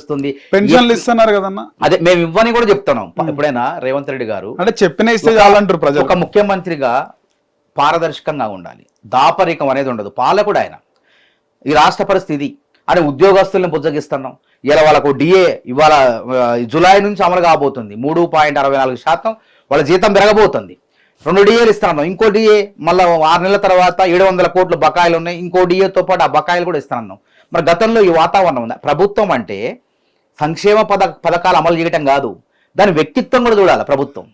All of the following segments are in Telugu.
వస్తుంది. పెన్షన్లు ఇస్తున్నారు కదన్నా? అదే మేము ఇవ్వని కూడా చెప్తున్నాం. ఎప్పుడైనా రేవంత్ రెడ్డి గారు అంటే చెప్పిన ఇస్తే చాలంటారు ప్రజలు. ఒక ముఖ్యమంత్రిగా పారదర్శకంగా ఉండాలి. దాపరికం అనేది ఉండదు. పాలకుడు ఆయన. ఈ రాష్ట్ర పరిస్థితి. అని ఉద్యోగస్తుల్ని బుజ్జగిస్తున్నాం. ఇలా వాళ్ళకు డిఏ ఇవాళ జూలై నుంచి అమలు కాబోతుంది. మూడు పాయింట్ అరవై నాలుగు శాతం వాళ్ళ జీతం పెరగబోతుంది. రెండు డిఏలు ఇస్తున్నాం. ఇంకో డిఏ మళ్ళీ ఆరు నెలల తర్వాత ఏడు వందల కోట్ల బకాయిలు ఉన్నాయి. ఇంకో డిఏతో పాటు ఆ బకాయిలు కూడా ఇస్తున్నాం. మరి గతంలో ఈ వాతావరణం ఉంది? ప్రభుత్వం అంటే సంక్షేమ పథ పథకాలు అమలు చేయటం కాదు. దాని వ్యక్తిత్వం కూడా చూడాలి ప్రభుత్వం.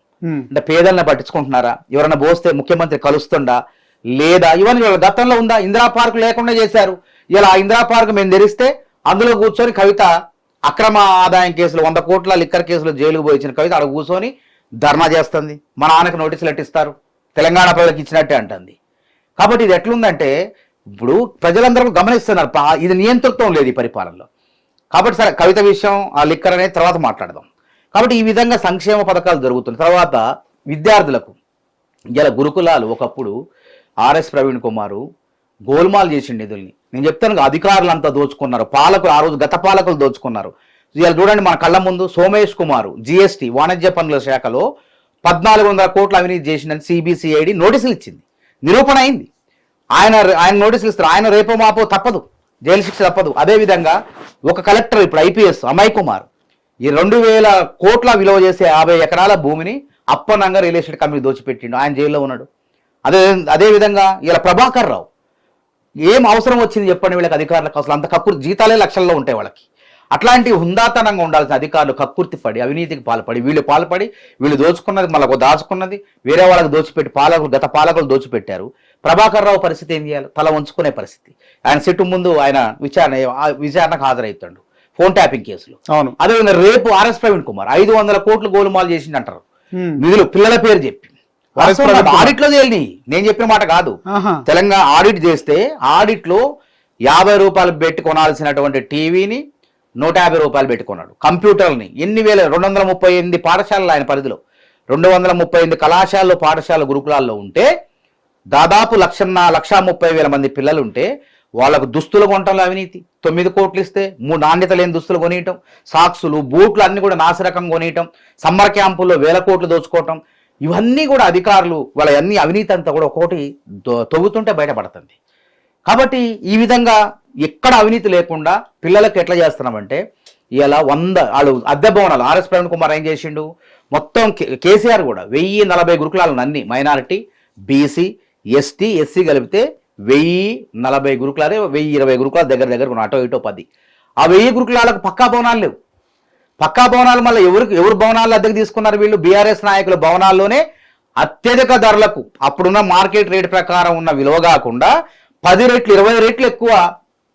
అంటే పేదల్ని పట్టించుకుంటున్నారా? ఎవరైనా పోస్తే ముఖ్యమంత్రి కలుస్తుండా? లేదా ఇవన్నీ గతంలో ఉందా? ఇందిరా పార్క్ లేకుండా చేశారు. ఇలా ఇందిరా పార్క్ మేము తెరిస్తే అందులో కూర్చొని కవిత అక్రమ ఆదాయం కేసులు వంద కోట్ల లిక్కర్ కేసులు జైలుకు పోయి ఇచ్చిన కవిత అక్కడ కూర్చొని ధర్నా చేస్తుంది. మా నాన్నకి నోటీసులు ఎట్టిస్తారు? తెలంగాణ ప్రజలకు ఇచ్చినట్టే అంటుంది. కాబట్టి ఇది ఎట్లుందంటే ఇప్పుడు ప్రజలందరూ గమనిస్తున్నారు. ఇది నియంతృత్వం లేదు ఈ పరిపాలనలో. కాబట్టి సరే కవిత విషయం ఆ లిక్కర్ అనేది తర్వాత మాట్లాడదాం. కాబట్టి ఈ విధంగా సంక్షేమ పథకాలు జరుగుతున్నాయి. తర్వాత విద్యార్థులకు ఇలా గురుకులాలు ఒకప్పుడు ఆర్ఎస్ ప్రవీణ్ కుమారు గోల్మాల్ చేసిండు నిధుల్ని. నేను చెప్తాను అధికారులు అంతా దోచుకున్నారు. పాలకులు ఆ రోజు గత పాలకులు దోచుకున్నారు. ఇలా చూడండి మన కళ్ళ ముందు సోమేష్ కుమారు జిఎస్టి వాణిజ్య పనుల శాఖలో పద్నాలుగు వందల కోట్ల అవినీతి చేసిందని సిబిసిఐడి నోటీసులు ఇచ్చింది. నిరూపణ అయింది. ఆయన ఆయన నోటీసులు ఇస్తారు. ఆయన రేపో మాపో తప్పదు. జైలు శిక్ష తప్పదు. అదేవిధంగా ఒక కలెక్టర్ ఇప్పుడు ఐపీఎస్ అమయ్ కుమార్ ఈ రెండు వేల కోట్ల విలువ చేసే యాభై ఎకరాల భూమిని అప్పనంగా రియల్ ఎస్టేట్ కంపెనీ దోచిపెట్టిండు. ఆయన జైల్లో ఉన్నాడు. అదే అదేవిధంగా ఇలా ప్రభాకర్ రావు. ఏం అవసరం వచ్చింది చెప్పండి వీళ్ళకి అధికారులకు? అసలు అంత కక్కుర్తి జీతాలే లక్షల్లో ఉంటాయి వాళ్ళకి. అట్లాంటి హుందాతనంగా ఉండాల్సిన అధికారులు కక్కుర్తి పడి అవినీతికి పాల్పడి వీళ్ళు పాల్పడి వీళ్ళు దోచుకున్నది మళ్ళీ దాచుకున్నది వేరే వాళ్ళకి దోచిపెట్టి పాలకులు గత పాలకులు దోచిపెట్టారు. ప్రభాకర్ రావు పరిస్థితి ఏం చేయాలి? తల వంచుకునే పరిస్థితి. ఆయన సిట్టు ముందు ఆయన విచారణ ఆ విచారణకు హాజరవుతాడు. ఫోన్ ట్యాపింగ్ కేసులో. అవును. అదేవిధంగా రేపు ఆర్ఎస్ ప్రవీణ్ కుమార్ ఐదు వందల కోట్లు గోలుమాలు చేసింది అంటారు. నిధులు పిల్లల పేరు చెప్పి. ఆడిట్లో తేలిని నేను చెప్పిన మాట కాదు. తెలంగాణ ఆడిట్ చేస్తే ఆడిట్లో యాభై రూపాయలు పెట్టి కొనాల్సినటువంటి టీవీని నూట యాభై రూపాయలు పెట్టి కొన్నాడు. కంప్యూటర్ని ఎన్ని వేల రెండు వందల ముప్పై ఎనిమిది పాఠశాలలు ఆయన పరిధిలో. రెండు వందల ముప్పై ఎనిమిది కళాశాలలో పాఠశాల గురుకులాల్లో ఉంటే దాదాపు లక్షన్న లక్షా ముప్పై వేల మంది పిల్లలు ఉంటే వాళ్ళకు దుస్తులు కొనటంలో అవినీతి. తొమ్మిది కోట్లు ఇస్తే మూడు నాణ్యత లేని దుస్తులు కొనియటం సాక్సులు బూట్లు అన్ని కూడా నాసిరకం కొనియటం సమ్మర్ క్యాంపుల్లో వేల కోట్లు దోచుకోవటం ఇవన్నీ కూడా అధికారులు వాళ్ళ అన్ని అవినీతి అంతా కూడా ఒక్కొక్కటి తవ్వుతుంటే బయటపడుతుంది. కాబట్టి ఈ విధంగా ఎక్కడ అవినీతి లేకుండా పిల్లలకు ఎట్లా చేస్తున్నామంటే ఇలా వంద వాళ్ళు అద్దె భవనాలు ఆర్ఎస్ ప్రవీణ్ కుమార్ ఏం చేసిండు? మొత్తం కే- కేసీఆర్ కూడా వెయ్యి నలభై గురుకులాలను అన్ని మైనారిటీ బీసీ ఎస్టీ ఎస్సీ కలిపితే వెయ్యి నలభై గురుకులాలే వెయ్యి ఇరవై గురుకులాల దగ్గర దగ్గర ఉన్న అటో ఇటో పది. ఆ వెయ్యి గురుకులాలకు పక్కా భవనాలు లేవు. పక్కా భవనాలు మళ్ళీ ఎవరికి ఎవరు భవనాలు అద్దెకు తీసుకున్నారు వీళ్ళు? బీఆర్ఎస్ నాయకుల భవనాల్లోనే అత్యధిక ధరలకు అప్పుడున్న మార్కెట్ రేట్ ప్రకారం ఉన్న విలువ కాకుండా పది రెట్లు ఇరవై రెట్లు ఎక్కువ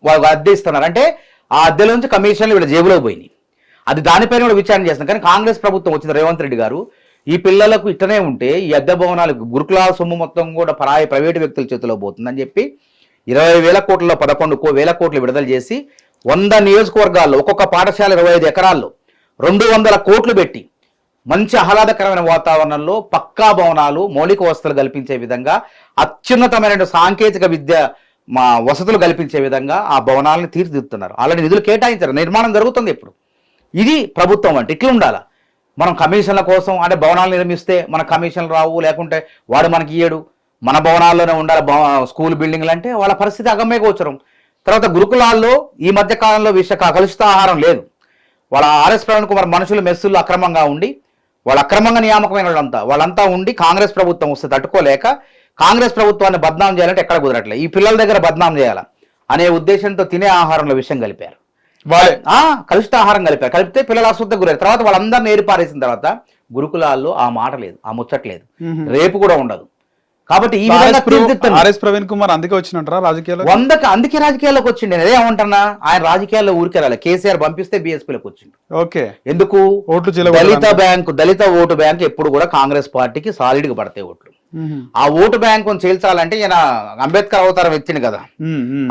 వాళ్ళు అద్దె ఇస్తున్నారు అంటే ఆ అద్దెల నుంచి కమిషన్లు వీళ్ళ జేబులో పోయినాయి. అది దానిపైన కూడా విచారణ చేస్తాం కానీ కాంగ్రెస్ ప్రభుత్వం వచ్చింది రేవంత్ రెడ్డి గారు. ఈ పిల్లలకు ఇట్టనే ఉంటే ఈ అద్దె భవనాలకు గురుకులాల సొమ్ము మొత్తం కూడా పరాయి ప్రైవేటు వ్యక్తుల చేతిలో పోతుందని చెప్పి ఇరవై వేల కోట్లలో పదకొండు కో- వేల కోట్లు విడుదల చేసి వంద నియోజకవర్గాల్లో ఒక్కొక్క పాఠశాల ఇరవై ఐదు ఎకరాల్లో రెండు వందల కోట్లు పెట్టి మంచి ఆహ్లాదకరమైన వాతావరణంలో పక్కా భవనాలు మౌలిక వసతులు కల్పించే విధంగా అత్యున్నతమైన సాంకేతిక విద్య మా వసతులు కల్పించే విధంగా ఆ భవనాలను తీర్చిదిద్దుతున్నారు. అలాంటి నిధులు కేటాయించారు. నిర్మాణం జరుగుతుంది ఇప్పుడు. ఇది ప్రభుత్వం అంటే ఇట్లా ఉండాలా మనం కమిషన్ల కోసం అంటే భవనాలు నిర్మిస్తే మన కమిషన్లు రావు లేకుంటే వాడు మనకి ఇయ్యడు. మన భవనాల్లోనే ఉండాలి స్కూల్ బిల్డింగ్లు అంటే వాళ్ళ పరిస్థితి అగమ్య గోచరం. తర్వాత గురుకులాల్లో ఈ మధ్య కాలంలో విష కలుషిత ఆహారం లేదు. వాళ్ళ ఆర్ఎస్ ప్రవీణ్ కుమార్ మనుషులు మెస్సులు అక్రమంగా ఉండి వాళ్ళు అక్రమంగా నియామకమైన వాళ్ళంతా వాళ్ళంతా ఉండి కాంగ్రెస్ ప్రభుత్వం వస్తే తట్టుకోలేక కాంగ్రెస్ ప్రభుత్వాన్ని బద్నాం చేయాలంటే ఎక్కడ కుదరట్లేదు ఈ పిల్లల దగ్గర బద్నాం చేయాలా? అనే ఉద్దేశంతో తినే ఆహారంలో విషయం కలిపారు. కలుషిత ఆహారం కలిపారు. కలిపితే పిల్లలు అశుద్ధ గురయ్యారు. తర్వాత వాళ్ళందరినీ ఏరిపారేసిన తర్వాత గురుకులాల్లో ఆ మాట లేదు ఆ ముచ్చట లేదు. మ్మ్. రేపు కూడా ఉండదు. కాబట్టి ఈ విధంగా ప్రవీణ్- తీర్చిదిద్దండి. ఆర్ఎస్ ప్రవీణ్ కుమార్ అందుకే వచ్చినట్రా రాజకీయాల్లో? వందకి అందుకే రాజకీయాల్లోకి వచ్చిండు. నేను అదే ఏమంటున్నా ఆయన రాజకీయాల్లో ఊరికే రాలే కేసీఆర్ పంపిస్తే బీఎస్పీలోకి వచ్చిండు. ఓకే. ఎందుకు? ఓట్లు దళిత. బ్యాంకు దళిత ఓటు బ్యాంక్ ఎప్పుడు కూడా కాంగ్రెస్ పార్టీకి సాలిడ్గా పడతాయి ఓట్లు. ఆ ఓటు బ్యాంకును చేల్చాలంటే ఈయన అంబేద్కర్ అవతారం ఎత్తిండు కదా.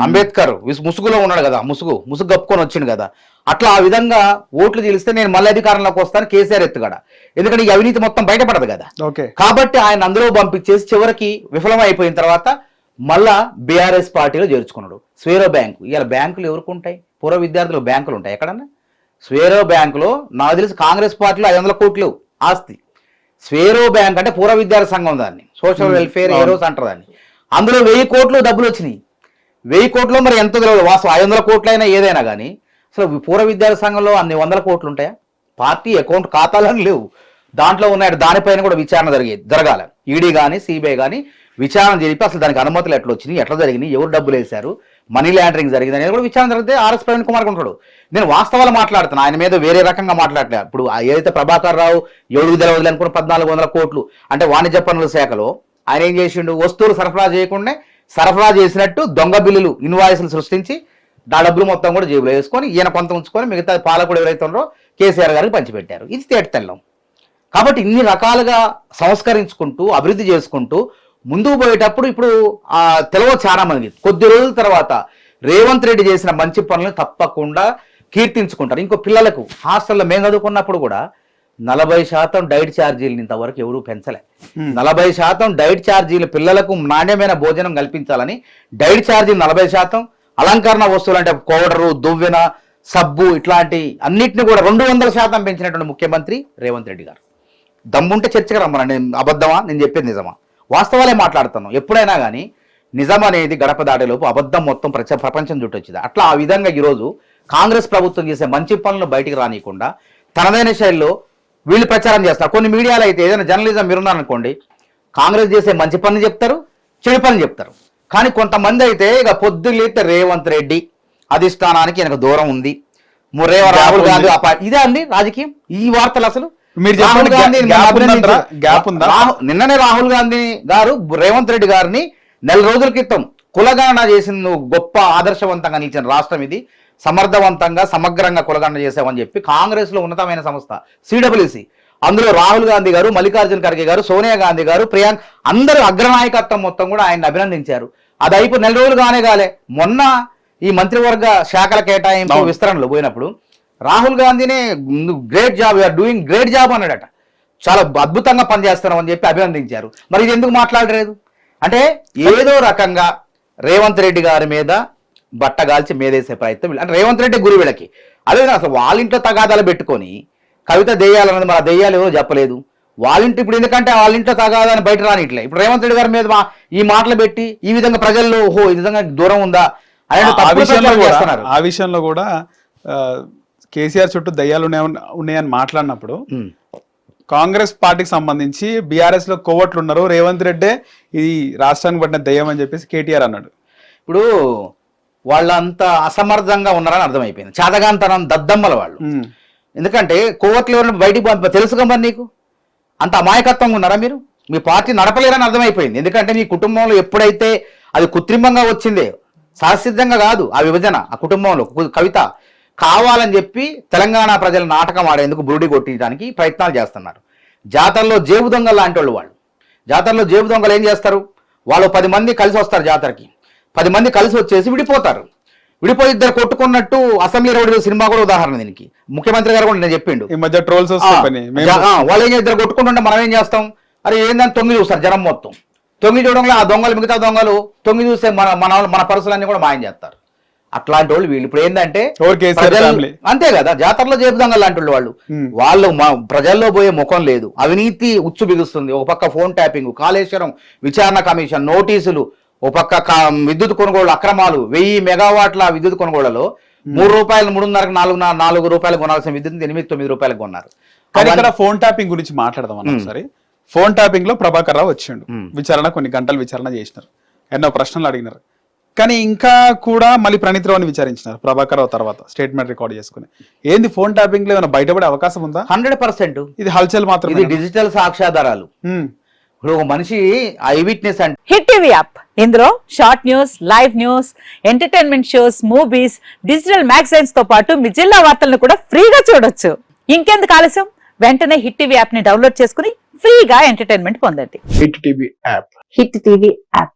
అంబేద్కర్ ముసుగులో ఉన్నాడు కదా ముసుగు ముసుగు కప్పుకొని వచ్చిండు కదా. అట్లా ఆ విధంగా ఓట్లు చీలిస్తే నేను మళ్ళీ అధికారంలోకి వస్తాను కేసీఆర్ ఎత్తుగడ. ఎందుకంటే ఈ అవినీతి మొత్తం బయటపడదు కదా. ఓకే. కాబట్టి ఆయన అందులో పంపించేసి చివరికి విఫలం అయిపోయిన తర్వాత మళ్ళా బీఆర్ఎస్ పార్టీలో చేర్చుకున్నాడు. స్వేరో బ్యాంకు. ఇవాళ బ్యాంకులు ఎవరికి ఉంటాయి? పూర్వ విద్యార్థులకు బ్యాంకులు ఉంటాయి. ఎక్కడన్నా? స్వేరో బ్యాంకులో నాకు తెలిసి కాంగ్రెస్ పార్టీలో ఐదు వందల కోట్లు ఆస్తి. స్వేరో బ్యాంక్ అంటే పూర్వ విద్యార్థి సంఘం దాన్ని. సోషల్ వెల్ఫేర్ ఏరోస్ అంటారు దాన్ని. అందులో వెయ్యి కోట్లు డబ్బులు వచ్చినాయి. వెయ్యి కోట్లు మరి ఎంత తెలియదు. వాస్తవం ఐదు వందల కోట్లు అయినా ఏదైనా కానీ అసలు పూర్వ విద్యార్థి సంఘంలో అన్ని వందల కోట్లు ఉంటాయా? పార్టీ అకౌంట్ ఖాతాలను లేవు. దాంట్లో ఉన్నాయి దానిపైన కూడా విచారణ జరిగేది జరగాల. ఈడీ కానీ సిబిఐ కానీ విచారణ జరిపి అసలు దానికి అనుమతులు ఎట్లా వచ్చినాయి? ఎట్లా జరిగినాయి? ఎవరు డబ్బులు వేశారు? మనీ ల్యాండరింగ్ జరిగింది అనేది కూడా విచారణ జరిగితే ఆర్ఎస్ ప్రవీణ్ కుమార్ ఉంటాడు. నేను వాస్తవాలు మాట్లాడుతున్నా. ఆయన మీద వేరే రకంగా మాట్లాడలే. ఇప్పుడు ఆ ఏదైతే ప్రభాకర్ రావు ఏడు తెలియదు అనుకున్న పద్నాలుగు వందల కోట్లు అంటే వాణిజ్య పన్నుల శాఖలో ఆయన ఏం చేసిండు? వస్తువులు సరఫరా చేయకుండా సరఫరా చేసినట్టు దొంగ బిల్లులు ఇన్వాయిస్లు సృష్టించి ఆ డబ్బులు మొత్తం కూడా జేబులో వేసుకొని ఈయన కొంత ఉంచుకొని మిగతా పాలకుడు ఎవరైతే ఉన్నారో కేసీఆర్ గారికి పంచిపెట్టారు. ఇది తేట తెల్లం కాబట్టి ఇన్ని రకాలుగా సంస్కరించుకుంటూ అభివృద్ధి చేసుకుంటూ ముందుకు పోయేటప్పుడు ఇప్పుడు ఆ తెలవ చాలా మంది. కొద్ది రోజుల తర్వాత రేవంత్ రెడ్డి చేసిన మంచి పనులను తప్పకుండా కీర్తించుకుంటారు. ఇంకో పిల్లలకు హాస్టల్లో మేము చదువుకున్నప్పుడు కూడా నలభై శాతం డైట్ ఛార్జీలు ఇంతవరకు ఎవరూ పెంచలే. నలభై శాతం డైట్ ఛార్జీలు పిల్లలకు నాణ్యమైన భోజనం కల్పించాలని డైట్ ఛార్జీలు నలభై శాతం అలంకరణ వస్తువులు అంటే పౌడరు దువ్వెన సబ్బు ఇట్లాంటి అన్నిటిని కూడా రెండు వందల శాతం పెంచినటువంటి ముఖ్యమంత్రి రేవంత్ రెడ్డి గారు. దమ్ముంటే చర్చకు రమ్మన్నా నేను అబద్ధమా? నేను చెప్పేది నిజమా? వాస్తవాలే మాట్లాడుతున్నాను ఎప్పుడైనా కానీ నిజం అనేది గడప దాటేలోపు అబద్ధం మొత్తం ప్రచ ప్రపంచం చుట్టొచ్చింది అట్లా ఆ విధంగా ఈరోజు కాంగ్రెస్ ప్రభుత్వం చేసే మంచి పనులను బయటికి రానియకుండా తనదైన శైలిలో వీళ్ళు ప్రచారం చేస్తారు. కొన్ని మీడియాలో అయితే ఏదైనా జర్నలిజం మీరున్నారనుకోండి కాంగ్రెస్ చేసే మంచి పనులు చెప్తారు చెడు పనులు చెప్తారు. కానీ కొంతమంది అయితే ఇక పొద్దులేతే రేవంత్ రెడ్డి అధిష్టానానికి ఈయనకు దూరం ఉంది. రాహుల్ గాంధీ ఇదే అండి రాజకీయం? ఈ వార్తలు అసలు మీరు గ్యాప్ ఉందా? నిన్ననే రాహుల్ గాంధీ గారు రేవంత్ రెడ్డి గారిని నెల రోజుల క్రితం కులగణన చేసిన నువ్వు గొప్ప ఆదర్శవంతంగా నిలిచిన రాష్ట్రం ఇది. సమర్థవంతంగా సమగ్రంగా కులగణన చేసామని చెప్పి కాంగ్రెస్లో ఉన్నతమైన సంస్థ సిడబ్ల్యూసి. అందులో రాహుల్ గాంధీ గారు మల్లికార్జున ఖర్గే గారు సోనియా గాంధీ గారు ప్రియాంక్ అందరూ అగ్రనాయకత్వం మొత్తం కూడా ఆయన అభినందించారు. అది అయిపోయి నెల రోజులు కానే కాలే. మొన్న ఈ మంత్రివర్గ శాఖల కేటాయింపు. విస్తరణలో పోయినప్పుడు Rahul గాంధీనే great job you are doing great job అన్నాడట. చాలా అద్భుతంగా పనిచేస్తున్నాం అని చెప్పి అభినందించారు. మరి ఇది ఎందుకు మాట్లాడలేదు? అంటే ఏదో రకంగా రేవంత్ రెడ్డి గారి మీద బట్టగాల్చి మేదేసే ప్రయత్నం అంటే రేవంత్ రెడ్డి గురి వీళ్ళకి. అదే అసలు వాళ్ళ ఇంట్లో తగాదాలు పెట్టుకొని కవిత దెయ్యాలన్నది మన దెయ్యాలు ఏవో చెప్పలేదు. వాళ్ళ ఇంటి ఇప్పుడు ఎందుకంటే వాళ్ళ ఇంట్లో తగాదని బయట రానిట్లే. ఇప్పుడు రేవంత్ రెడ్డి గారి మీద ఈ మాటలు పెట్టి ఈ విధంగా ప్రజల్లో ఓహో ఈ విధంగా దూరం ఉందా? అనే ఆ విషయంలో కూడా కేసీఆర్ చుట్టూ దయ్యాలు ఉన్నాయని ఉన్నాయని మాట్లాడినప్పుడు. కాంగ్రెస్ పార్టీకి సంబంధించి బీఆర్ఎస్లో కోవట్లు ఉన్నారు రేవంత్ రెడ్డే ఇది రాష్ట్రానికి పడిన దయ్యం అని చెప్పేసి కేటీఆర్ అన్నాడు. ఇప్పుడు వాళ్ళంతా అసమర్థంగా ఉన్నారని అర్థమైపోయింది. చాతగాంతనం దద్దమ్మల వాళ్ళు. ఎందుకంటే కోవట్లు ఎవరిని బయటికి పంప తెలుసుగా మరి నీకు? అంత అమాయకత్వంగా ఉన్నారా మీరు? మీ పార్టీ నడపలేరని అర్థమైపోయింది. ఎందుకంటే మీ కుటుంబంలో ఎప్పుడైతే అది కృత్రిమంగా వచ్చిందే సహసిద్ధంగా కాదు ఆ విభజన ఆ కుటుంబంలో కవిత. కావాలని చెప్పి తెలంగాణ ప్రజల నాటకం ఆడేందుకు బురుడి కొట్టించడానికి ప్రయత్నాలు చేస్తున్నారు. జాతరలో జేబు దొంగలు లాంటి వాళ్ళు వాళ్ళు. జాతరలో జేబు దొంగలు ఏం చేస్తారు? వాళ్ళు పది మంది కలిసి వస్తారు జాతరకి. పది మంది కలిసి వచ్చేసి విడిపోతారు. విడిపోయి ఇద్దరు కొట్టుకున్నట్టు అసెంబ్లీ రౌడీ సినిమా కూడా ఉదాహరణ దీనికి. ముఖ్యమంత్రి గారు కూడా నేను చెప్పిండు. ఈ మధ్య ట్రోల్స్ వాళ్ళు ఏం చేస్తారు? కొట్టుకుంటుంటే మనం ఏం చేస్తాం? అరే ఏందని తొంగి చూస్తారు జనం మొత్తం. తొంగి చూడంలో ఆ దొంగలు మిగతా దొంగలు తొంగి చూస్తే మన మన మన పరుసలన్నీ కూడా మాయం చేస్తారు. అట్లాంటి వాళ్ళు. వీళ్ళు ఇప్పుడు ఏంటంటే? అంతే కదా జాతరలో చేపు దొంగలు లాంటి వాళ్ళు. వాళ్ళు మా- ప్రజల్లో పోయే ముఖం లేదు. అవినీతి ఉచ్చు బిగుస్తుంది. ఒక పక్క ఫోన్ ట్యాపింగ్ కాళేశ్వరం విచారణ కమిషన్ నోటీసులు ఒక పక్క విద్యుత్ కొనుగోలు అక్రమాలు వెయ్యి మెగావాట్ల విద్యుత్ కొనుగోళ్ళలో మూడు రూపాయలు మూడున్నరకు నాలుగు నాలుగు రూపాయలు కొనాల్సిన విద్యుత్ ఎనిమిది తొమ్మిది రూపాయలకు కొన్నారు. కానీ ఇక్కడ ఫోన్ ట్యాపింగ్ గురించి మాట్లాడదాం అన్న ఒకసారి. ఫోన్ ట్యాపింగ్లో ప్రభాకర్ రావు వచ్చిండు. విచారణ కొన్ని గంటలు విచారణ చేసినారు. ఎన్నో ప్రశ్నలు అడిగినారు. కానీ ఇంకా కూడా మళ్ళీ ప్రణీత్ రావుని విచారించినారు ప్రభాకర్ రావు తర్వాత స్టేట్మెంట్ రికార్డ్ చేసుకుని. ఏంది ఫోన్ ట్యాపింగ్లో ఏమైనా బయటపడే అవకాశం ఉందా? Hundred percent. ఇది హల్చల్ మాత్రం ఇది డిజిటల్ సాక్ష్యాధారాలు. ఇప్పుడు ఒక మనిషి ఐ విట్నెస్ అంటే. Hit TV app. ఇందులో short news live news entertainment shows movies digital మ్యాగజైన్స్తో పాటు మీ జిల్లా వార్తలను కూడా ఫ్రీగా చూడొచ్చు. ఇంకెందుకు ఆలస్యం? వెంటనే హిట్ టీవీ యాప్ని డౌన్లోడ్ చేసుకుని ఫ్రీగా ఎంటర్టైన్మెంట్ పొందండి. Hit TV app. Hit TV app.